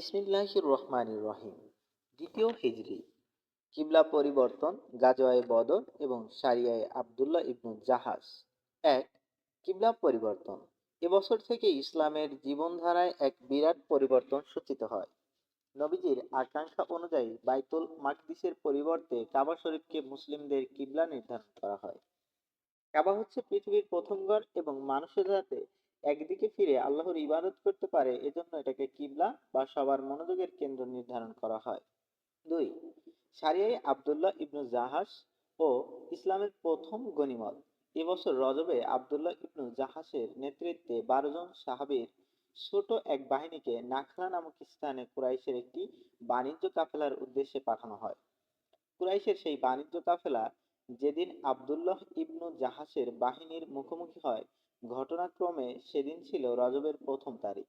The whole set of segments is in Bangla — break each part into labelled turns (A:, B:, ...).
A: বিসমিল্লাহির রহমানির রহিম। দ্বিতীয় হিজরি, কিবলা পরিবর্তন গাজওয়ায়ে বদর এবং সারিয়ায় আবদুল্লাহ ইবনু জাহাজ। এক, কিবলা পরিবর্তন। এবছর থেকে ইসলামের জীবনধারায় এক বিরাট পরিবর্তন সূচিত হয়। নবীজির আকাঙ্ক্ষা অনুযায়ী বাইতুল মাকদিসের পরিবর্তে কাবা শরীফকে মুসলিমদের কিবলা নির্ধারণ করা হয়। কাবা হচ্ছে পৃথিবীর প্রথম ঘর এবং মানুষের যাতে একদিকে ফিরে আল্লাহর ইবাদত করতে পারে, এজন্য এটাকে কিবলা বা সবার মনোযোগের কেন্দ্র নির্ধারণ করা হয়। দুই সারিয়াই আবদুল্লাহ ইবনু জাহাজ ও ইসলামের প্রথম গনিমত এবছর রজবে আবদুল্লাহ ইবনু জাহাসের নেতৃত্বে বারো জন সাহাবীর ছোট এক বাহিনীকে নাখলা নামক স্থানে কুরাইশের একটি বাণিজ্য কাফেলার উদ্দেশ্যে পাঠানো হয়। কুরাইশের সেই বাণিজ্য কাফেলা যেদিন আবদুল্লাহ ইবনু জাহাসের বাহিনীর মুখোমুখি হয় ঘটনাক্রমে সেদিন ছিল রজবের প্রথম তারিখ।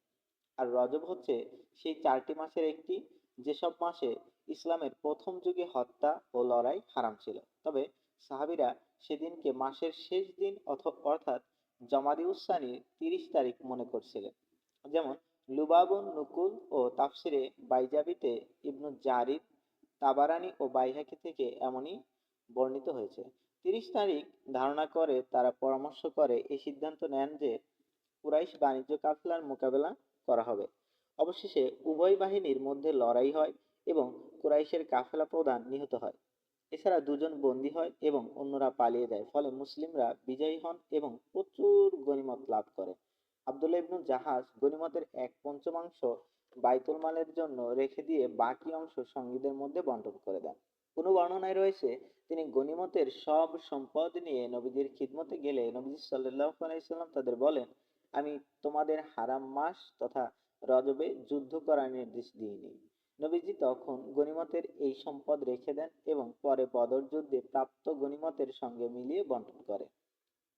A: আর রজব হচ্ছে সেই চারটি মাসের একটি, যেসব মাসে ইসলামের প্রথম যুগে হত্যা ও লড়াই হারাম ছিল। তবে সাহাবিরা সেদিনকে মাসের শেষ দিন অর্থাৎ জমাদিউসানির তিরিশ তারিখ মনে করছিলেন। যেমন লুবাবুন নুকুল ও তাফসিরে বাইজাবিতে ইবনু জারিদ তাবারানি ও বাইহাকি থেকে এমনই বর্ণিত হয়েছে। তিরিশ তারিখ ধারণা করে, তারা পরামর্শ করে, এই সিদ্ধান্ত নেন যে কুরাইশ বাণিজ্য কাফেলার মোকাবেলা করা হবে। অবশেষে উভয় বাহিনীর মধ্যে লড়াই হয় এবং কুরাইশের কাফেলা প্রধান নিহত হয়। এছাড়া দুজন বন্দী হয় এবং অন্যরা পালিয়ে যায়। ফলে মুসলিমরা বিজয়ী হন এবং প্রচুর গনিমত লাভ করে। আবদুল্লাহ ইবনু জাহাজ গনিমতের এক পঞ্চমাংশ বাইতুল মালের জন্য রেখে দিয়ে বাকি অংশ সঙ্গীদের মধ্যে বন্টন করে দেন। কোনো বর্ণনায় রয়েছে, তিনি গনিমতের সব সম্পদ নিয়ে নবীজির খিদমতে গেলে নবীজি সাল্লাহ আলাইসাল্লাম তাদের বলেন, আমি তোমাদের হারাম মাস তথা রজবে যুদ্ধ করার নির্দেশ দিইনি। নবীজি তখন গনিমতের এই সম্পদ রেখে দেন এবং পরে বদর যুদ্ধে প্রাপ্ত গনিমতের সঙ্গে মিলিয়ে বন্টন করে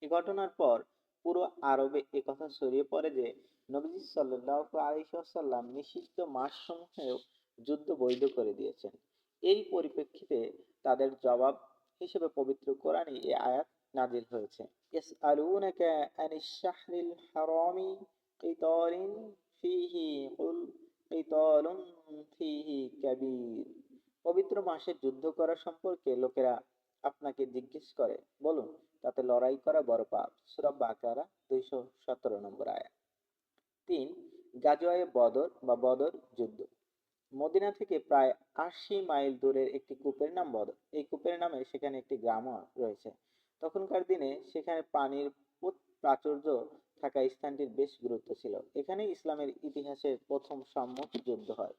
A: এ ঘটনার পর পুরো আরবে একথা ছড়িয়ে পড়ে যে, নবীজি সাল্লাহ আলাইসাল্লাম নিষিদ্ধ মাসসমূহেও যুদ্ধ বৈধ করে দিয়েছেন। এই পরিপ্রেক্ষিতে তাদের জবাব হিসেবে পবিত্র কোরআনে এই আয়াত নাজিল হয়েছে। পবিত্র মাসে যুদ্ধ করা সম্পর্কে লোকেরা আপনাকে জিজ্ঞেস করে, বলুন, তাতে লড়াই করা বড় পাপ। সূরা বাকারা দুইশো সতেরো নম্বর আয়াত। তিন গাজওয়ায়ে বদর বা বদর যুদ্ধ। মদিনা থেকে প্রায় আশি মাইল দূরের একটি কূপের নাম বদর এই কূপের নামে সেখানে একটি গ্রামও রয়েছে। তখনকার দিনে সেখানে পানির প্রাচুর্য থাকা স্থানটির বেশ গুরুত্ব ছিল। এখানেই ইসলামের ইতিহাসের প্রথম সম্মুখ যুদ্ধ হয়।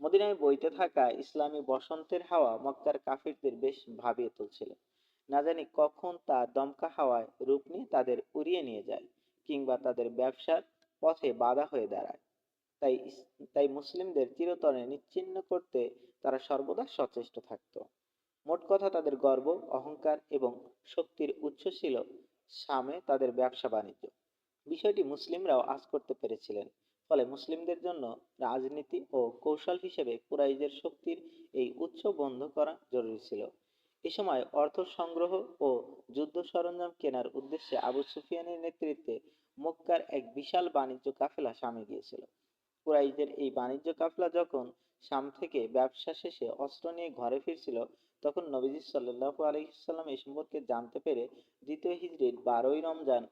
A: মদিনায় বইতে থাকা ইসলামী বসন্তের হাওয়া মক্কার কাফিরদের বেশ ভাবিয়ে তুলছিল। না জানি কখন তা দমকা হাওয়ায় রূপ নিয়ে তাদের উড়িয়ে নিয়ে যায়, কিংবা তাদের ব্যবসার পথে বাধা হয়ে দাঁড়ায়। তাই তাই মুসলিমদের চিরতরে নিচ্ছিন্ন করতে তারা সর্বদা সচেষ্ট থাকত। মোট কথা তাদের গর্ব, অহংকার এবং শক্তির উৎস ছিল সামে তাদের ব্যবসা বাণিজ্য। বিষয়টি মুসলিমরাও আজ করতে পেরেছিলেন, ফলে মুসলিমদের জন্য রাজনীতি ও কৌশল হিসেবে কুরাইশদের শক্তির এই উৎস বন্ধ করা জরুরি ছিল। এ সময় অর্থ সংগ্রহ ও যুদ্ধ সরঞ্জাম কেনার উদ্দেশ্যে আবু সুফিয়ানের নেতৃত্বে মক্কার এক বিশাল বাণিজ্য কাফেলা সামে গিয়েছিল। কুরাইশদের এই বাণিজ্য কাফেলা যখন শাম থেকে ব্যবসা শেষে অস্ত্র নিয়ে ঘরে ফিরছিল, তখন নবীজি সাল্লাল্লাহু আলাইহি সাল্লাম এই সম্পর্কে জানতে পেরে দ্বিতীয় হিজরির বারোই রমজান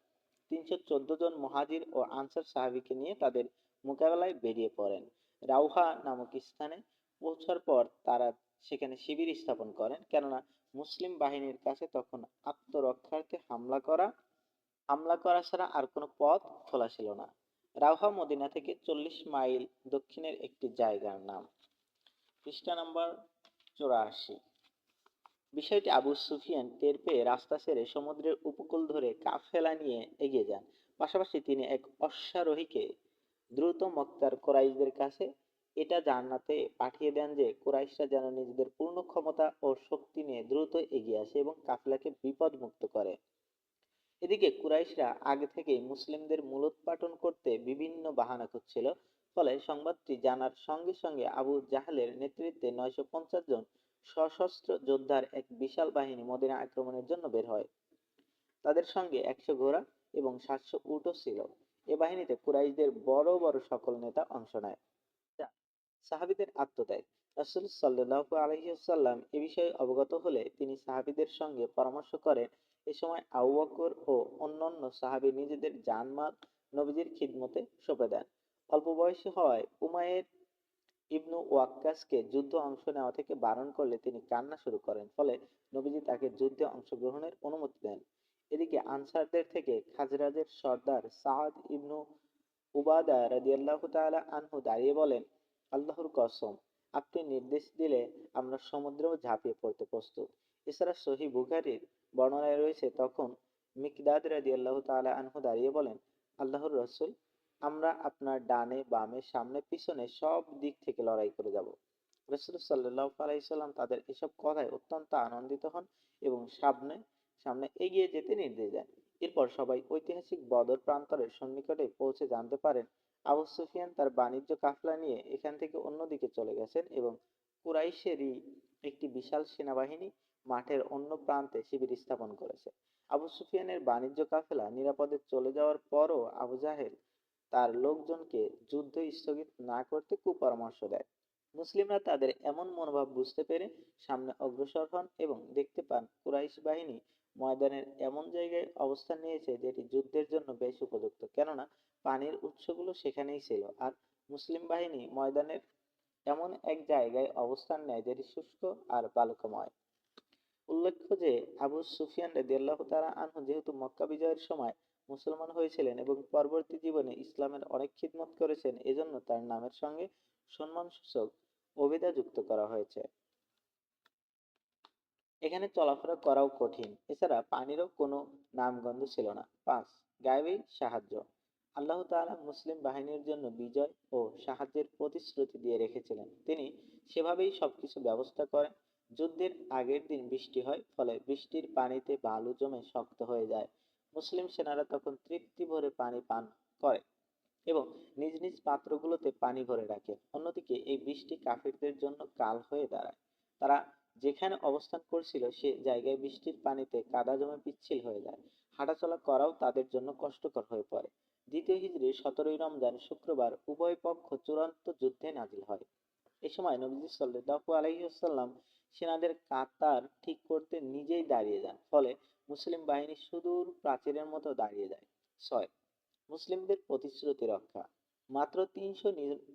A: তিনশো চোদ্দ জন মুহাজির ও আনসার সাহাবীকে নিয়ে তাদের মোকাবেলায় বেরিয়ে পড়েন। রাউহা নামক স্থানে পৌঁছার পর তারা সেখানে শিবির স্থাপন করেন, কেননা মুসলিম বাহিনীর কাছে তখন আত্মরক্ষার্থে হামলা করা হামলা করা ছাড়া আর কোনো পথ খোলা ছিল না। রাউহা মদিনা থেকে চল্লিশ মাইল দক্ষিণের একটি জায়গার নাম। পৃষ্ঠা নাম্বার চুরাশি। বিষয়টি আবু সুফিয়ান টের পেয়ে রাস্তা ছেড়ে সমুদ্রের উপকূল ধরে কাফেলা নিয়ে এগিয়ে যান। পাশাপাশি তিনি এক অশ্বারোহীকে দ্রুত মক্কার কোরাইশদের কাছে এটা জানাতে পাঠিয়ে দেন যে কোরাইশরা যেন নিজেদের পূর্ণ ক্ষমতা ও শক্তি নিয়ে দ্রুত এগিয়ে আসে এবং কাফেলাকে বিপদমুক্ত করে। এদিকে কুরাইশরা আগে থেকেই মুসলিমদের মূলোৎপাটন করতে বিভিন্ন বাহানা খুঁজছিল, ফলে সংবাদটি জানার সঙ্গে সঙ্গে আবু জাহালের নেতৃত্বে নয়শো পঞ্চাশ জন সশস্ত্র যোদ্ধার এক বিশাল বাহিনী মদিনা আক্রমণের জন্য বের হয়। তাদের সঙ্গে একশো ঘোড়া এবং সাতশো উটও ছিল। এ বাহিনীতে কুরাইশদের বড় বড় সকল নেতা অংশ নেয়। সাহাবিদের আত্মত্যাগ। রাসূল সাল্লাল্লাহু আলাইহি ওয়াসাল্লাম এ বিষয়ে অবগত হলে তিনি সাহাবিদের সঙ্গে পরামর্শ করেন এ সময় আবু বকর ও অন্যান্য সাহাবী নিজেদের জানমাল নবীজির খিদমতে সঁপে দেন। অল্প বয়সী হওয়ায় উমায়ের ইবনু ওয়াক্কাসকে যুদ্ধ অংশ নেওয়া থেকে বারণ করলে তিনি কান্না শুরু করেন, ফলে নবীজি তাকে যুদ্ধে অংশগ্রহণের অনুমতি দেন। এদিকে আনসারদের থেকে খাজরাজের সর্দার সাদ ইবনু উবাদা রাদিয়াল্লাহু তাআলা আনহু দাঁড়িয়ে বলেন, আল্লাহর কসম, আপনি নির্দেশ দিলে আমরা সমুদ্রেও ঝাঁপিয়ে পড়তে প্রস্তুত। এছাড়া সহি বুখারীর বর্ণনায় রয়েছে, তখন মিকদাদ রাদিয়াল্লাহু তাআলা আনহু দাঁড়িয়ে বলেন, আল্লাহর রসুল, আমরা আপনার ডানে বামে সামনে পিছনে সব দিক থেকে লড়াই করে যাব। রসুল সাল্লাহ আলাইসাল্লাম তাদের এসব কথায় অত্যন্ত আনন্দিত হন এবং সামনে সামনে এগিয়ে যেতে নির্দেশ দেন। এরপর সবাই ঐতিহাসিক বদর প্রান্তরের সন্নিকটে পৌঁছে জানতে পারেন, আবু সুফিয়ান তার বাণিজ্য কাফলা নিয়ে এখান থেকে অন্যদিকে চলে গেছেন এবং কুরাইশেরই একটি বিশাল সেনাবাহিনী মাঠের অন্য প্রান্তে শিবির স্থাপন করেছে। আবু সুফিয়ানের বাণিজ্য কাফেলা নিরাপদে চলে যাওয়ার পরও আবু জাহেল তার লোকজনকে যুদ্ধ স্থগিত না করতে কুপরামর্শ দেয়। মুসলিমরা তাদের এমন মনোভাব বুঝতে পেরে সামনে অগ্রসর হন এবং দেখতে পান কুরাইশ বাহিনী ময়দানের এমন জায়গায় অবস্থান নিয়েছে যেটি যুদ্ধের জন্য বেশ উপযুক্ত। কেননা পানির উৎসগুলো সেখানেই ছিল আর মুসলিম বাহিনী ময়দানের এমন এক জায়গায় অবস্থান নেয় যেটি শুষ্ক আর বালুকাময়। উল্লেখ্য যে, আবু সুফিয়ান রাদিয়াল্লাহু তাআলা আনহু যেহেতু মক্কা বিজয়ের সময় মুসলমান হয়েছিলেন এবং পরবর্তী জীবনে ইসলামের অনেক খিদমত করেছেন, এজন্য তার নামের সঙ্গে সম্মানসূচক অভিধা যুক্ত করা হয়েছে। এখানে চলাফেরা করাও কঠিন। এছাড়া পানিরও কোনো নামগন্ধ ছিল না। পাঁচ, গায়েবী সাহায্য। আল্লাহ তাআলা মুসলিম বাহিনীর জন্য বিজয় ও সাহায্যের প্রতিশ্রুতি দিয়ে রেখেছিলেন। তিনি সেভাবেই সবকিছু ব্যবস্থা করেন। যুদ্ধের আগের দিন বৃষ্টি হয়, ফলে বৃষ্টির পানিতে বালু জমে শক্ত হয়ে যায়। মুসলিম সেনারা তখন তৃপ্তি ভরে পানি পান করে এবং নিজ নিজ পাত্রগুলোতে পানি ভরে রাখে। অন্যদিকে এই বৃষ্টি কাফিরদের জন্য কাল হয়ে দাঁড়ায়। তারা যেখানে অবস্থান করছিল, সে জায়গায় বৃষ্টির পানিতে কাদা জমে পিচ্ছিল হয়ে যায়। হাঁটাচলা করাও তাদের জন্য কষ্টকর হয়ে পড়ে। দ্বিতীয় হিজরির সতেরোই রমজান শুক্রবার উভয় পক্ষ চূড়ান্ত যুদ্ধে নাজিল হয়। এ সময় নবীজি সাল্লাল্লাহু আলাইহি ওয়াসাল্লাম সেনাদের কাতার ঠিক করতে নিজেই দাঁড়িয়ে যান। ফলে মুসলিম বাহিনী সুদূর প্রাচীরের মতো দাঁড়িয়ে যায়। ছয়, মুসলিমদের প্রতিশ্রুতি রক্ষা। মাত্র তিনশো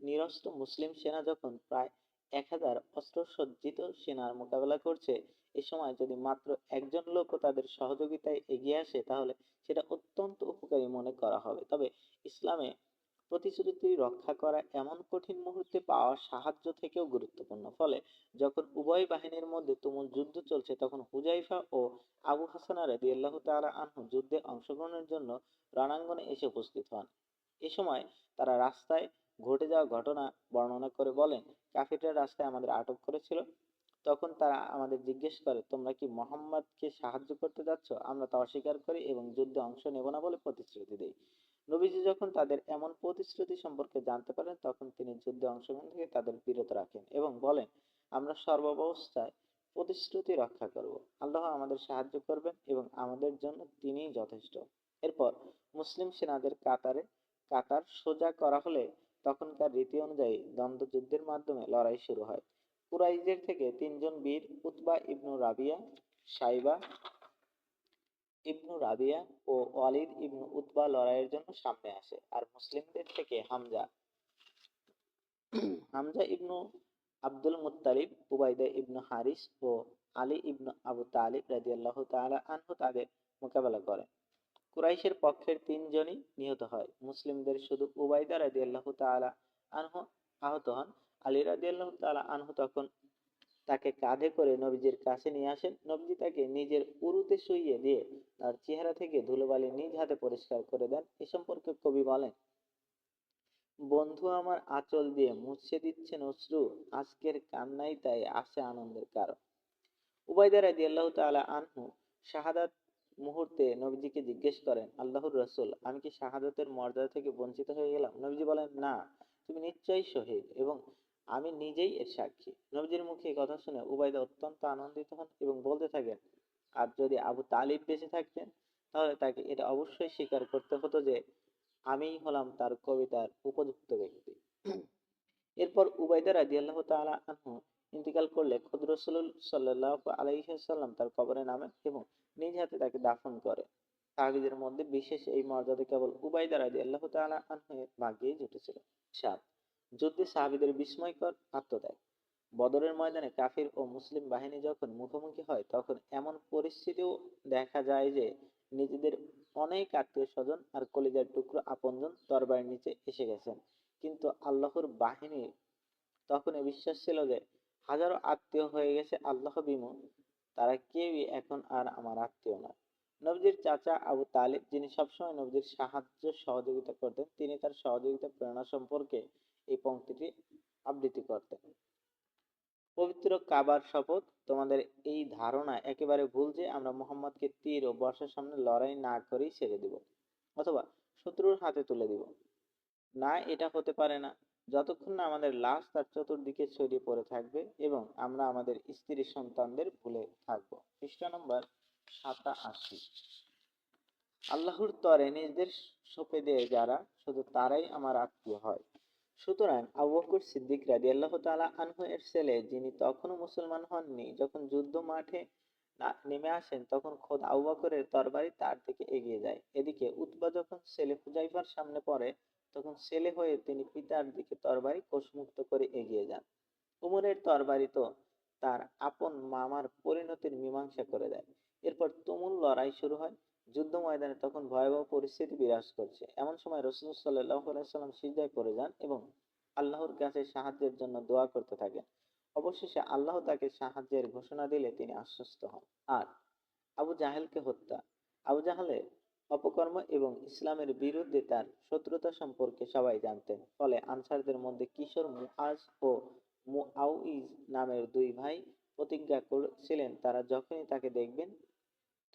A: নিরস্ত্র মুসলিম সেনা যখন প্রায় এক হাজার অস্ত্রসজ্জিত সেনার মোকাবেলা করছে, এ সময় যদি মাত্র একজন লোকও তাদের সহযোগিতায় এগিয়ে আসে, তাহলে সেটা অত্যন্ত উপকারী মনে করা হবে। তবে ইসলামে প্রতিশ্রুতি রক্ষা করা এমন কঠিন মুহূর্তে পাওয়া সাহায্য থেকেও গুরুত্বপূর্ণ। ফলে যখন উভয় বাহিনীর মধ্যে তুমুল যুদ্ধ চলছে, তখন হুজাইফা ও আবু হাসানা রাদিয়াল্লাহু তাআলা আনহু যুদ্ধে অংশগ্রহণের জন্য রণাঙ্গনে এসে উপস্থিত হন। এ সময় তারা রাস্তায় ঘটে যাওয়া ঘটনা বর্ণনা করে বলেন, কাফিররা রাস্তায় আমাদের আটক করেছিল। তখন তারা আমাদের জিজ্ঞেস করে, তোমরা কি মোহাম্মদকে সাহায্য করতে যাচ্ছ? আমরা তা অস্বীকার করি এবং যুদ্ধে অংশ নেব না বলে প্রতিশ্রুতি দিই। নবীজি যখন তাদের এমন প্রতিশ্রুতি সম্পর্কে জানতে পারেন, তখন তিনি যুদ্ধে অংশগ্রহণ থেকে তাদের বিরত রাখেন এবং বলেন, আমরা সর্বাবস্থায় প্রতিশ্রুতি রক্ষা করব। আল্লাহ আমাদের সাহায্য করবেন এবং আমাদের জন্য তিনিই যথেষ্ট। এরপর মুসলিম সেনাদের কাতারে, কাতার সোজা করা হলে তখনকার রীতি অনুযায়ী দ্বন্দ্বযুদ্ধের মাধ্যমে লড়াই শুরু হয়। কুরাইশদের থেকে তিনজন বীর Utba Ibnu Rabia, Shaiba Ibnu Rabia ও ওয়ালিদ ইবনু উতবা লড়াইয়ের জন্য সামনে আসে, আর মুসলিমদের থেকে Hamza. Hamza Ibnu Abdul Muttalib, Ubaida Ibnu Haris ও আলী ইবনু আবু তালিব রাদিয়াল্লাহু তাআলা আনহু তাদের মোকাবেলা করেন। কুরাইশের পক্ষের তিনজনই নিহত হয়। মুসলিমদের শুধু উবাইদা রাদিয়াল্লাহু তাআলা আনহু আহত হন। আলী রাদিয়াল্লাহু তাআলা আনহু তখন তাকে কাঁধে করে নবীজির কাছে নিয়ে আসেন। নবীজি তাকে নিজের উরুতে শুইয়ে দিয়ে তার চেহারা থেকে ধুলোবালি নিজ হাতে পরিষ্কার করে দেন। এ সম্পর্কে কবি বলেন, বন্ধু আমার আঁচল দিয়ে মুছে দিচ্ছেন অশ্রু, আজকের কান্নাই তাই আসে আনন্দের কারণ। উবাইদা রাদিয়াল্লাহু তাআলা আনহু শাহাদাত মুহূর্তে নবীজিকে জিজ্ঞেস করেন, আল্লাহর রসুল, আমি কি শাহাদাতের মর্যাদা থেকে বঞ্চিত হয়ে গেলাম? নবীজি বলেন, না, তুমি নিশ্চয়ই শহীদ এবং আমি নিজেই এর সাক্ষী। নবীজির মুখে কথা শুনে উবাইদা অত্যন্ত আনন্দিত হন এবং বলতে থাকেন, আর যদি আবু তালিব বেঁচে থাকতেন, তাহলে তাকে এটা অবশ্যই স্বীকার করতে হতো যে, আমিই হলাম তার কবিতার উপযুক্ত ব্যক্তি। এরপর উবাইদা রাদিয়াল্লাহ তাআলা আনহু ইন্তিকাল করলে খুদ সাল্লাহ আলাইসাল্লাম তার কবরে নামেন এবং নিজ হাতে তাকে দাফন করে সাহাবিদের মধ্যে বিশেষ এই মর্যাদা কেবল উবাইদা রাদিয়াল্লাহ তাআলা আনহু এর ভাগ্যেই জুটেছিল। সাত যুদ্ধে সাহাবিদের বিস্ময়কর আত্মত্যাগ। বদরের ময়দানে কাফির ও মুসলিম বাহিনী যখন মুখোমুখি হয়, তখন এমন পরিস্থিতিও দেখা যায় যে নিজেদের অনেক আত্মীয় স্বজন আর কলিজার টুকরো আপনজন তরবারির নিচে এসে গেছেন। কিন্তু আল্লাহর বাহিনী তখন বিশ্বাস ছিল যে হাজারো আত্মীয় হয়ে গেছে আল্লাহ বিমুখ তারা কেউই এখন আর আমার আত্মীয় নয়। নবজির চাচা আবু তালিব, যিনি সবসময় নবজির সাহায্য সহযোগিতা করতেন, তিনি তার সহযোগিতা, প্রেরণা সম্পর্কে এই পংক্তিটি আবৃত্তি করতেন পবিত্র কাবার শপথ, তোমাদের এই ধারণা একেবারে ভুল যে আমরা মোহাম্মদকে তীর ও বর্ষার সামনে লড়াই না করেই ছেড়ে দিব, অথবা শত্রুর হাতে তুলে দিব। না, এটা হতে পারে না। যতক্ষণ না আমাদের লাশ তার চতুর্দিকে ছড়িয়ে পড়ে থাকবে এবং আমরা আমাদের স্ত্রী সন্তানদের ভুলে থাকব। পৃষ্ঠা নম্বর সাতাশি আল্লাহর তরে নিজেদের সঁপে দেয় যারা, শুধু তারাই আমার আত্মীয় হয়। সুতরাং আবু বকর সিদ্দিক রাদিয়াল্লাহু তাআলা আনহু এর ছেলে, যিনি তখনও মুসলমান হননি, যখন যুদ্ধ মাঠে নেমে আসেন, তখন খোদ আবু বকরের তরবারি তার দিকে এগিয়ে যায়। এদিকে উতবা যখন ছেলে হুজাইফার সামনে পড়ে, তখন ছেলে হয়ে তিনি পিতার দিকে তরবারি কোষমুক্ত করে এগিয়ে যান। উমরের তরবারি তো তার আপন মামার পরিণতির মীমাংসা করে দেয়। এরপর তুমুল লড়াই শুরু হয়। যুদ্ধ ময়দানে তখন ভয়াবহ পরিস্থিতি বিরাজ করছে। এমন সময় রসুল সাল্লাহ সাল্লাম সিজদায় পড়ে যান এবং আল্লাহর কাছে সাহায্যের জন্য দোয়া করতে থাকেন। অবশেষে আল্লাহ তাকে সাহায্যের ঘোষণা দিলে তিনি আশ্বস্ত হন। আর আবু জাহেলকে হত্যা। আবু জাহেলের অপকর্ম এবং ইসলামের বিরুদ্ধে তার শত্রুতা সম্পর্কে সবাই জানতেন। ফলে আনসারদের মধ্যে কিশোর মুহাজ ও মুআউইজ নামের দুই ভাই প্রতিজ্ঞা করেছিলেন, তারা যখনই তাকে দেখবেন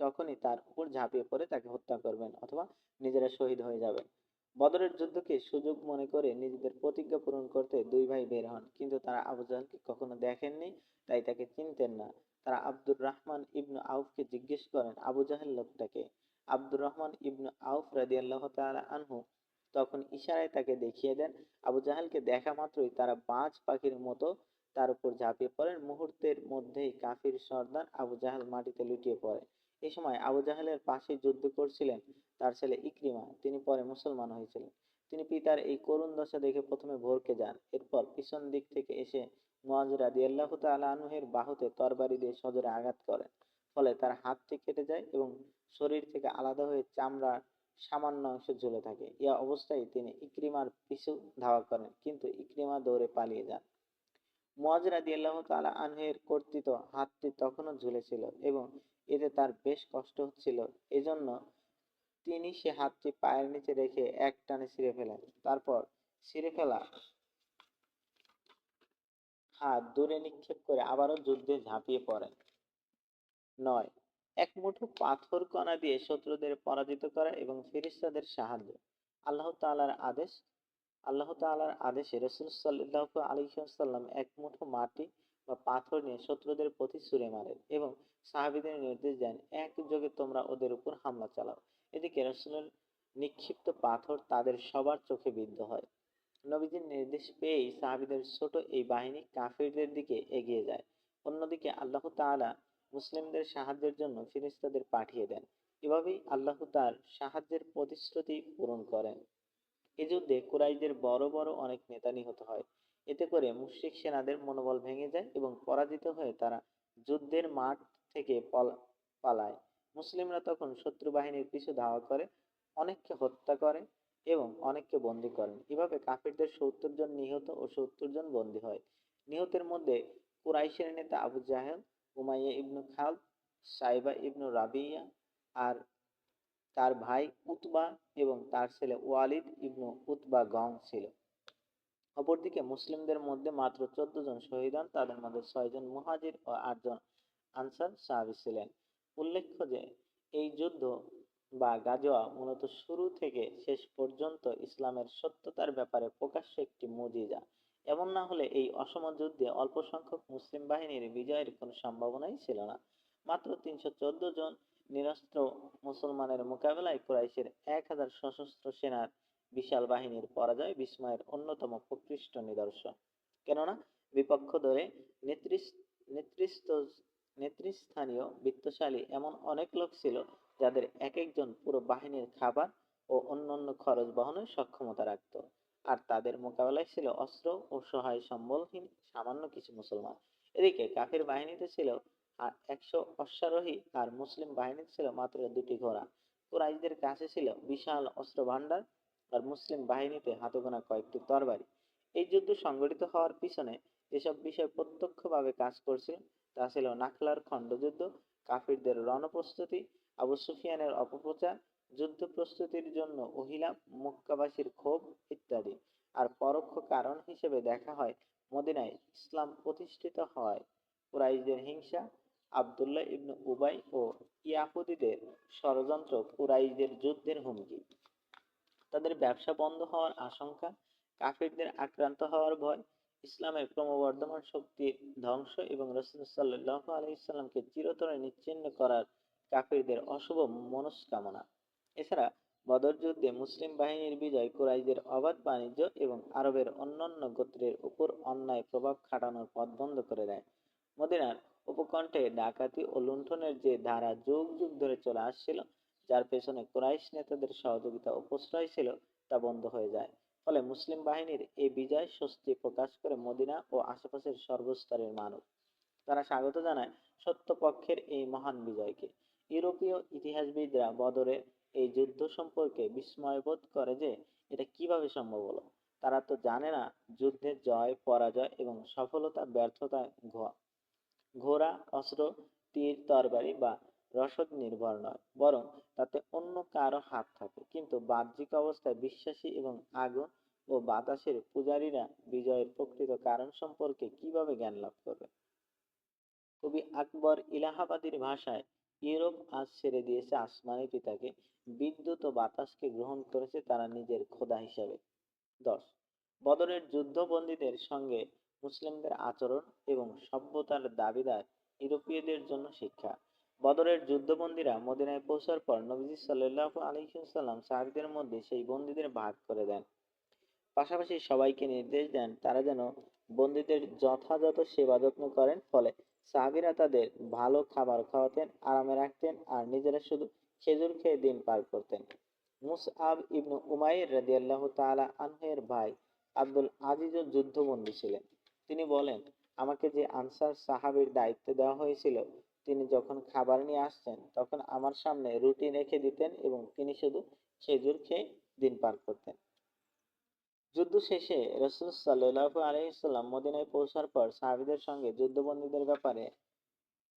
A: তখনই তার উপর ঝাঁপিয়ে পড়ে তাকে হত্যা করবেন অথবা নিজেরা শহীদ হয়ে যাবেন। বদরের যুদ্ধকে সুযোগ মনে করে নিজেদের প্রতিজ্ঞা পূরণ করতে দুই ভাই বের হন, কিন্তু তারা আবু জাহলকে কখনো দেখেননি, তাই তাকে চিনতেন না। তারা আব্দুর রহমান ইবনু আউফকে জিজ্ঞেস করেন, আবু জাহেল লোকটাকে? আব্দুর রহমান ইবনু আউফ রাদিয়াল্লাহ তাআলা আনহু তখন ইশারায় তাকে দেখিয়ে দেন, আবু জাহেলকে দেখা মাত্রই তারা বাজ পাখির মতো তার উপর ঝাঁপিয়ে পড়েন। মুহূর্তের মধ্যেই কাফির সর্দার আবু জাহেল মাটিতে লুটিয়ে পড়ে। এই সময় আবু জাহেলের পাশে যুদ্ধ করছিলেন তার ছেলে ইকরিমা। তিনি পরে মুসলমান হয়েছিলেন। তিনি পিতার এই করুণ দশা দেখে প্রথমে ভরকে যান। এরপর পিছন দিক থেকে এসে মুয়াজ রাদিয়াল্লাহু তাআলা আনহুর বাহুতে তরবারি দিয়ে সজোরে আঘাত করেন। ফলে তার হাতটি কেটে যায় এবং শরীর থেকে আলাদা হয়ে চামড়ার সামান্য অংশ ঝুলে থাকে। ইয়া অবস্থায় তিনি ইকরিমার পিছু ধাওয়া করেন, কিন্তু ইকরিমা দৌড়ে পালিয়ে যান। মুয়াজ রাদিয়াল্লাহু তাআলা আনহুর কর্তৃত হাতটি তখনও ঝুলেছিল এবং এতে তার বেশ কষ্ট হচ্ছিল। এজন্য তিনি সে হাতটি পায়ের নিচে রেখে এক টানে ছিঁড়ে ফেলেন। তারপর ছিঁড়ে ফেলা হাত দূরে নিক্ষেপ করে আবারও যুদ্ধে ঝাঁপিয়ে পড়েন। নয়, এক মুঠো পাথর কণা দিয়ে শত্রুদের পরাজিত করা এবং ফেরেশতাদের সাহায্য। আল্লাহ তাআলার আদেশ, আল্লাহ তাআলার আদেশে রসুল সাল্লাহ আলাইসাল্লাম এক মুঠো মাটি বা পাথর নিয়ে শত্রুদের প্রতি ছুঁড়ে মারেন এবং সাহাবীদের নির্দেশ দেন একযোগে তোমরা ওদের উপর হামলা চালাও। এদিকে রসুলের নিক্ষিপ্ত পাথর তাদের সবার চোখে বিদ্ধ হয়। নবীজির নির্দেশ পেয়েই সাহাবীদের ছোট এই বাহিনী কাফিরদের দিকে এগিয়ে যায়। অন্যদিকে আল্লাহ তাআলা মুসলিমদের সাহায্যের জন্য ফিরিস্তাদের পাঠিয়ে দেন। এভাবেই আল্লাহ তার সাহায্যের প্রতিশ্রুতি পূরণ করেন। এ যুদ্ধে কুরাইশদের বড় বড় অনেক নেতা নিহত হয়। এতে করে মুশরিক সেনাদের মনোবল ভেঙে যায় এবং পরাজিত হয়ে তারা যুদ্ধের মাঠ থেকে পলা- পালায়। মুসলিমরা তখন শত্রু বাহিনীর পিছু ধাওয়া করে, অনেককে হত্যা করে এবং অনেককে বন্দী করেন। এভাবে কাফিরদের সত্তর জন নিহত ও সত্তর জন বন্দী হয়। নিহতের মধ্যে কুরাইশের নেতা আবু জাহেল, উমাইয়া ইবনু খালদ, সাইবা ইবনু রাবিয়া আর তার ভাই উতবা এবং তার ছেলে ওয়ালিদ ইবনু উতবা গং ছিল। অপরদিকে মুসলিমদের মধ্যে মাত্র চোদ্দ জন শহীদ হন, তাদের মধ্যে ছয়জন মুহাজির ও আটজন আনসার সাহাবী ছিলেন। উল্লেখ্য যে, এই যুদ্ধ বা গাজোয়া মূলত শুরু থেকে শেষ পর্যন্ত ইসলামের সত্যতার ব্যাপারে প্রকাশ্য একটি মজিজা। এমন না হলে এই অসম যুদ্ধে অল্প সংখ্যক মুসলিম বাহিনীর বিজয়ের কোনো সম্ভাবনাই ছিল না। মাত্র তিনশো চোদ্দ জন নিরস্ত্র মুসলমানের মোকাবেলায় কুরাইশের এক হাজার সশস্ত্র সেনার বিশাল বাহিনীর পরাজয় বিস্ময়ের অন্যতম প্রকৃষ্ট নিদর্শন। কেননা, বিপক্ষ দলে নেতৃস- নেতৃস্ಥ নেতৃস্থানীয় বিত্তশালী এমন অনেক লোক ছিল যাদের এক একজন পুরো বাহিনীর খাবার ও অন্যান্য খরচ বহনের সক্ষমতা রাখত। আর তাদের মোকাবেলায় ছিল অস্ত্র ও সহায় সম্বলহীন সামান্য কিছু মুসলমান। এদিকে কাফির বাহিনীতে ছিল আর একশো অশ্বারোহী আর মুসলিম বাহিনীতে ছিল মাত্র দুটি ঘোড়া। কাছে ছিল বিশাল অস্ত্র ভাণ্ডার আর মুসলিম বাহিনীতে হাতে গোনা কয়েকটি তরবারি। এই যুদ্ধ সংগঠিত হওয়ার পিছনে যেসব বিষয় প্রত্যক্ষভাবে কাজ করছিল তা ছিল নাখলার খণ্ডযুদ্ধ কাফিরদের রণপ্রস্তুতি, আবু সুফিয়ানের অপপ্রচার, যুদ্ধ প্রস্তুতির জন্য ওহিলা, মক্কাবাসীর ক্ষোভ ইত্যাদি। আর পরোক্ষ কারণ হিসেবে দেখা হয়, মদিনায় ইসলাম প্রতিষ্ঠিত হয় কুরাইশদের হিংসা, আবদুল্লাহ ইবনু উবাই ও ইয়াহুদিদের ষড়যন্ত্র কুরাইশদের যুদ্ধের হুমকি। তাদের ব্যবসা বন্ধ হওয়ার আশঙ্কা, কাফিরদের আক্রান্ত হওয়ার ভয়, ইসলামের ক্রমবর্ধমান শক্তির ধ্বংস এবং রসুল সাল্লাহ আলহিসাল্লামকে চিরতরে নিচ্ছিন্ন করার কাফিরদের অশুভ মনস্কামনা। এছাড়া বদর যুদ্ধে মুসলিম বাহিনীর বিজয় কুরাইশদের অবাধ বাণিজ্য এবং আরবের অন্যান্য গোত্রের উপর অন্যায় প্রভাব খাটানোর পথ বন্ধ করে দেয়। মদিনার উপকণ্ঠে ডাকাতি ও লুণ্ঠনের যে ধারা যুগ যুগ ধরে চলে আসছিল যার পেছনে কুরাইশ নেতাদের সহযোগিতা ও প্রশ্রয় ছিল তা বন্ধ হয়ে যায়। ফলে মুসলিম বাহিনীর এই বিজয় স্বস্তি প্রকাশ করে মদিনা ও আশেপাশের সর্বস্তরের মানুষ। তারা স্বাগত জানায় সত্যপক্ষের এই মহান বিজয়কে। ইউরোপীয় ইতিহাসবিদরা বদরের এই যুদ্ধ সম্পর্কে বিস্ময়বোধ করে যে এটা কীভাবে সম্ভব হলো। তারা তো জানে না যুদ্ধের জয়, পরাজয় এবং সফলতা, ব্যর্থতা, ঘোড়া, অস্ত্র, তীর, তরবারি বা রসদ নির্ভর নয়, বরং তাতে অন্য কারও হাত থাকে। কিন্তু বাহ্যিক অবস্থায় বিশ্বাসী এবং আগুন ও বাতাসের পূজারীরা বিজয়ের প্রকৃত কারণ সম্পর্কে কীভাবে জ্ঞান লাভ করবে? কবি আকবর ইলাহাবাদীর ভাষায়, ইউরোপ আজ ছেড়ে দিয়েছে আসমানি পিতাকে, বিদ্যুৎ ও বাতাসকে গ্রহণ করেছে তারা নিজের খোদা হিসাবে। দশ, বদরের যুদ্ধবন্দীদের সঙ্গে মুসলিমদের আচরণ এবং সভ্যতার দাবিদার ইউরোপীয়দের জন্য শিক্ষা। বদরের যুদ্ধবন্দীরা মদিনায় পৌঁছার পর নবীজি সাল্লাহ আলহিসাল্লাম সাহাবিদের মধ্যে সেই বন্দীদের ভাগ করে দেন। পাশাপাশি সবাইকে নির্দেশ দেন তারা যেন বন্দীদের যথাযথ সেবা যত্ন করেন, ফলে সাহাবিরা তাদের ভালো খাবার খাওয়াতেন, আরামে রাখতেন আর নিজেরা শুধু খেজুর খেয়ে দিন পার করতেন। মুসআব ইবনু উমাইর রাদিয়াল্লাহু তাআলা আনহের ভাই আব্দুল আজিজও যুদ্ধবন্দী ছিলেন। তিনি বলেন, আমাকে যে আনসার সাহাবীর দায়িত্ব দেওয়া হয়েছিল তিনি যখন খাবার নিয়ে আসতেন তখন আমার সামনে রুটি রেখে দিতেন এবং তিনি শুধু খেজুর খেয়ে দিন পার করতেন। যুদ্ধ শেষে রসুল সাল্লাহ আলহিসাল্লাম মদিনায় পৌঁছার পর সাহাবিদের সঙ্গে যুদ্ধবন্দীদের ব্যাপারে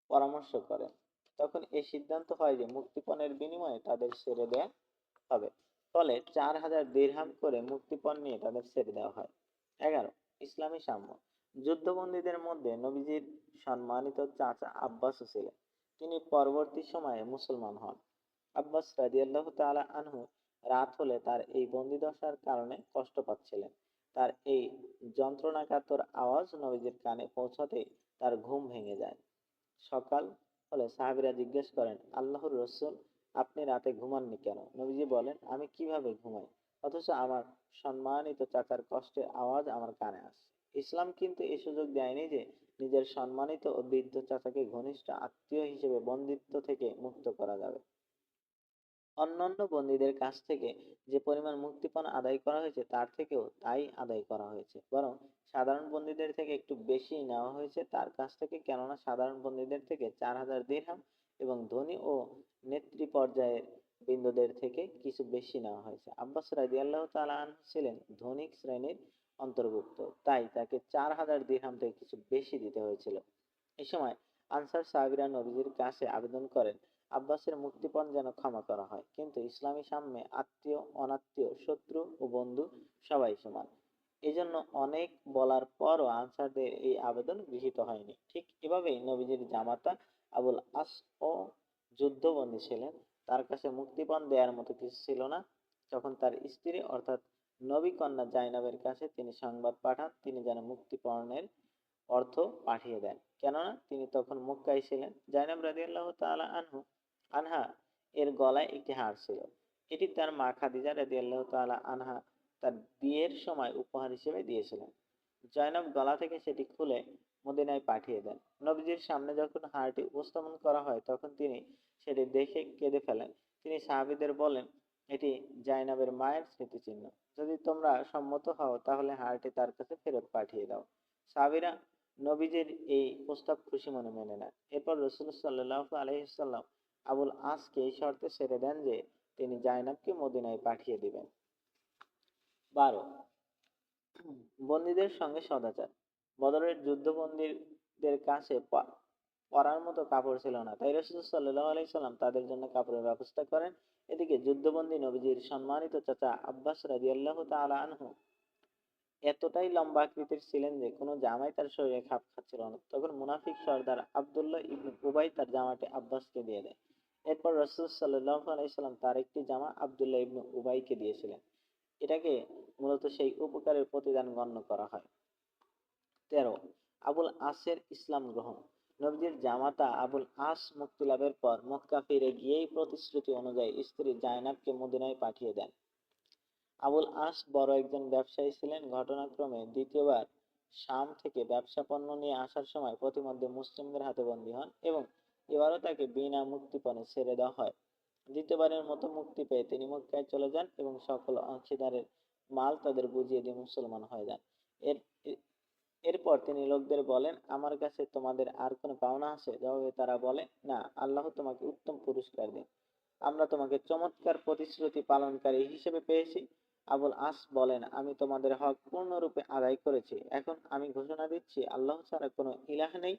A: পরামর্শ করেন। তখন এই সিদ্ধান্ত হয় যে মুক্তিপণের বিনিময়ে তাদের ছেড়ে দেয়া হবে। ফলে চার হাজার দিরহাম করে মুক্তিপণ নিয়ে তাদের ছেড়ে দেওয়া হয়। এগারো, ইসলামী সাম্য। যুদ্ধবন্দীদের মধ্যে নবীজির সম্মানিত চাচা আব্বাসও ছিলেন। তিনি পরবর্তী সময়ে মুসলমান হন। আব্বাস রাদিয়াল্লাহ তাআলা আনহু রাত হলে তার এই বন্দিদশার কারণে কষ্ট পাচ্ছিলেন। তার এই যন্ত্রণাকাতর আওয়াজ নবীজির কানে পৌঁছাতেই তার ঘুম ভেঙে যায়। সকাল হলে সাহাবিরা জিজ্ঞেস করেন, আল্লাহর রসুল, আপনি রাতে ঘুমাননি কেন? নবীজি বলেন, আমি কীভাবে ঘুমাই? অথচ আমার সম্মানিত চাচার কষ্টের আওয়াজ আমার কানে আসছে। ইসলাম কিন্তু এই সুযোগ দেয়নি যে নিজের সম্মানিত ও বৃদ্ধ চাচাকে ঘনিষ্ঠ আত্মীয় হিসেবে বন্দিত্ব থেকে মুক্ত করা যাবে। অন্যান্য বন্দীদের কাছ থেকে যে পরিমাণ মুক্তিপণ আদায় করা হয়েছে তার থেকেও তাই আদায় করা হয়েছে। বরং সাধারণ বন্দীদের থেকে একটু বেশি নেওয়া হয়েছে তার কাছ থেকে কেননা সাধারণ বন্দীদের থেকে চার হাজার দিরহাম এবং ধনী ও নেত্রী পর্যায়ের বৃন্দদের থেকে কিছু বেশি নেওয়া হয়েছে। আব্বাস তাআলা আনহু ছিলেন ধনিক শ্রেণির অন্তর্ভুক্ত। তাই তাকে চার হাজার দিরহাম থেকে কিছু বেশি দিতে হয়েছিল। এই সময় আনসার সাহাবীরা নবীজির কাছে আবেদন করেন, আব্বাসের মুক্তিপণ যেন ক্ষমা করা হয়। কিন্তু ইসলামী সাম্যে আত্মীয়, অনাত্মীয়, শত্রু ও বন্ধু সবাই সমান। এজন্য অনেক বলার পরও আনসারদের এই আবেদন গৃহীত হয়নি। ঠিক এভাবেই নবীজির জামাতা আবুল আস ও যুদ্ধবন্দী ছিলেন। তার কাছে মুক্তিপণ দেওয়ার মতো কিছু ছিল না। তখন তার স্ত্রী অর্থাৎ নবী কন্যা জাইনাবের কাছে তিনি সংবাদ পাঠান, তিনি যেন মুক্তিপণের অর্থ পাঠিয়ে দেন। কেননা তিনি তখন মক্কায় ছিলেন। জাইনাব রাদিয়াল্লাহ তাআলা আনহু, আনহা এর গলায় একটি হার ছিল। এটি তার মা খাদিজা রাদিয়াল্লাহু তাআলা আনহা তার বিয়ের সময় উপহার হিসেবে দিয়েছিলেন। জয়নব গলা থেকে সেটি খুলে মদিনায় পাঠিয়ে দেন। নবীজির সামনে যখন হারটি উপস্থাপন করা হয়, তখন তিনি সেটি দেখে কেঁদে ফেলেন। তিনি সাহাবীদের বলেন এটি জাইনাবের মায়ের স্মৃতিচিহ্ন। যদি তোমরা সম্মত হও, তাহলে হারটি তার কাছে ফেরত পাঠিয়ে দাও। সাবিরা নবীজির এই প্রস্তাব খুশি মনে মেনে নেন এরপর রসুল সাল্লাহ আলহিসাল্লাম আবুল আসকে এই শর্তে ছেড়ে দেন যে তিনি জাইনাবকে মদিনায় পাঠিয়ে দিবেন। বারো, বন্দীদের সঙ্গে সদাচার। বদরের যুদ্ধবন্দীদের কাছে পরার মতো কাপড় ছিল না। তাই রসুল সাল্লাহ আলাইসাল্লাম তাদের জন্য কাপড়ের ব্যবস্থা করেন এদিকে যুদ্ধবন্দী নবীজির সম্মানিত চাচা আব্বাস রাজিয়াল্লাহ তাআলা আনহু এতটাই লম্বা আকৃতির ছিলেন যে কোনো জামাই তার শরীরে খাপ খাচ্ছিল না। তখন মুনাফিক সর্দার আব্দুল্লাহ ইবনে উবাই তার জামাটি আব্বাসকে দিয়ে দেয়। এরপর রসুল সাল্লাহ আলাইসাল্লাম তার একটি জামা আব্দুল্লাহ ইবনে উবাইকে দিয়েছিলেন। এটাকে মূলত সেই উপকারের প্রতিদান গণ্য করা হয়। তেরো, আবুল আসের ইসলাম গ্রহণ। নবীজির জামাতা আবুল আস মুক্তি লাভের পর মক্কা ফিরে গিয়েই প্রতিশ্রুতি অনুযায়ী স্ত্রী জায়নাবকে মদিনায় পাঠিয়ে দেন। আবুল আস বড় একজন ব্যবসায়ী ছিলেন। ঘটনাক্রমে দ্বিতীয়বার শাম থেকে ব্যবসা পণ্য নিয়ে আসার সময় প্রতিমধ্যে মুসলিমদের হাতে বন্দী হন এবং এবারও তাকে বিনা মুক্তিপণে ছেড়ে দেওয়া হয়। দ্বিতীয়বারের মতো মুক্তি পেয়ে তিনি মক্কায় চলে যান এবং সকল অংশীদারের মাল তাদের বুঝিয়ে দিয়ে মুসলমান হয়ে যান। এর এরপর তিনি লোকদের বলেন, আমার কাছে তোমাদের আর কোনো পাওনা আছে? জবাবে তারা বলে, না, আল্লাহ তোমাকে উত্তম পুরস্কার দিন। আমরা তোমাকে চমৎকার প্রতিশ্রুতি পালনকারী হিসেবে পেয়েছি। আবুল আস বলেন, আমি তোমাদের হক পূর্ণরূপে আদায় করেছি। এখন আমি ঘোষণা দিচ্ছি, আল্লাহ ছাড়া কোনো ইলাহ নেই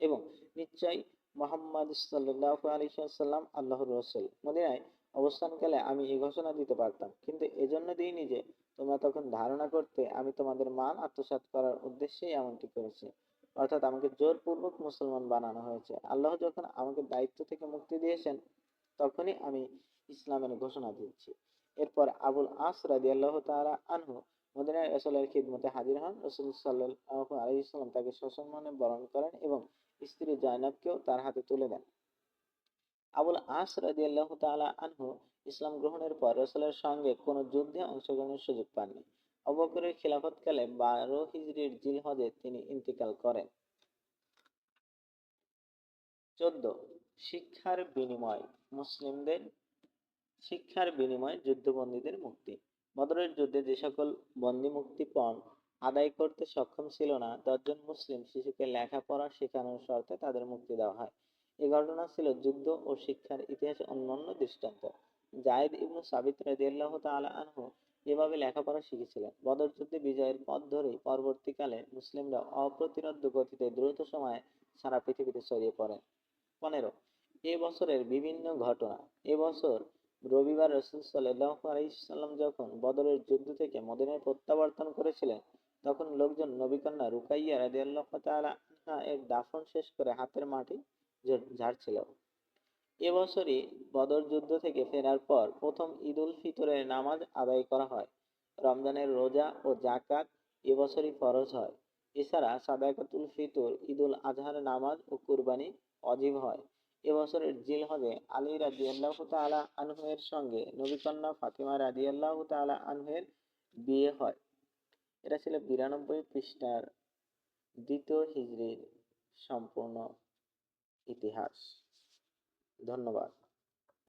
A: এবং নিশ্চয়ই মোহাম্মদ সাল্লাহ আলী সাল্লাম আল্লাহর রসুল। মদিনায় অবস্থানকালে আমি এই ঘোষণা দিতে পারতাম, কিন্তু এজন্য দিইনি যে তোমরা তখন ধারণা করতে আমি তোমাদের মান আত্মসাৎ করার উদ্দেশ্যেই এমনটি করেছি। অর্থাৎ আমাকে জোরপূর্বক মুসলমান বানানো হয়েছে। আল্লাহ যখন আমাকে দায়িত্ব থেকে মুক্তি দিয়েছেন, তখনই আমি ইসলামের ঘোষণা দিচ্ছি এরপর আবুল আস রাদি আল্লাহ তাআলা আনহু মদিনায় রসুলের খিদমতে হাজির হন। রসুল সাল্লাহ আলাইসাল্লাম তাকে সসম্মানে বরণ করেন এবং স্ত্রী জয়নাবকেও তার হাতে তুলে দেন। আবুল আস রাদি আল্লাহ তাআলা আনহু ইসলাম গ্রহণের পর রসুলের সঙ্গে কোনো যুদ্ধে অংশগ্রহণের সুযোগ পাননি। আবু বকরের খিলাফতকালে বারো হিজরির জিলহজে তিনি ইন্তিকাল করেন। চোদ্দ, শিক্ষার বিনিময়, মুসলিমদের শিক্ষার বিনিময়ে যুদ্ধবন্দীদের মুক্তি। বদরের যুদ্ধে যে সকল বন্দী মুক্তিপণ আদায় করতে সক্ষম ছিল না, দশজন মুসলিম শিশুকে লেখাপড়া শেখানোর শর্তে তাদের মুক্তি দেওয়া হয়। এই ঘটনা ছিল যুদ্ধ ও শিক্ষার ইতিহাসে অন্যান্য দৃষ্টান্ত। জায়েদ ইবনু সাবিত রাদিয়াল্লাহু তাআলা আনহু এভাবে লেখাপড়া শিখেছিলেন। বদর যুদ্ধে বিজয়ের পথ ধরেই পরবর্তীকালে মুসলিমরা অপ্রতিরোধ্য গতিতে দ্রুত সময়ে সারা পৃথিবীতে ছড়িয়ে পড়েন পনেরো, এ বছরের বিভিন্ন ঘটনা। এ বছর রবিবার রসুল সাল্লাহ আলাইসাল্লাম যখন বদরের যুদ্ধ থেকে মদিনায় প্রত্যাবর্তন করেছিলেন, তখন লোকজন নবীকন্যা রুকাইয়া রাদিয়াল্লাহু তাআলা আনহা এর দাফন শেষ করে হাতের মাটি ঝাড়ছিল। এবছরই বদর যুদ্ধ থেকে ফেরার পর প্রথম ঈদ উল ফিতরের নামাজ আদায় করা হয়। রমজানের রোজা ও জাকাত এবছরই ফরজ হয়। এছাড়া সাদাকাতুল ফিতর ঈদ উল আজহার নামাজ ও কুরবানি অজীব হয়। এবছরের জিলহজে আলী রাদিয়াল্লাহু তাআলা আনহু এর সঙ্গে নবীকন্যা ফাতিমা রাদিয়াল্লাহু তাআলা আনহু এর বিয়ে হয়। এটা ছিল বিরানব্বই পৃষ্ঠার দ্বিতীয় হিজরির সম্পূর্ণ ইতিহাস। ধন্যবাদ।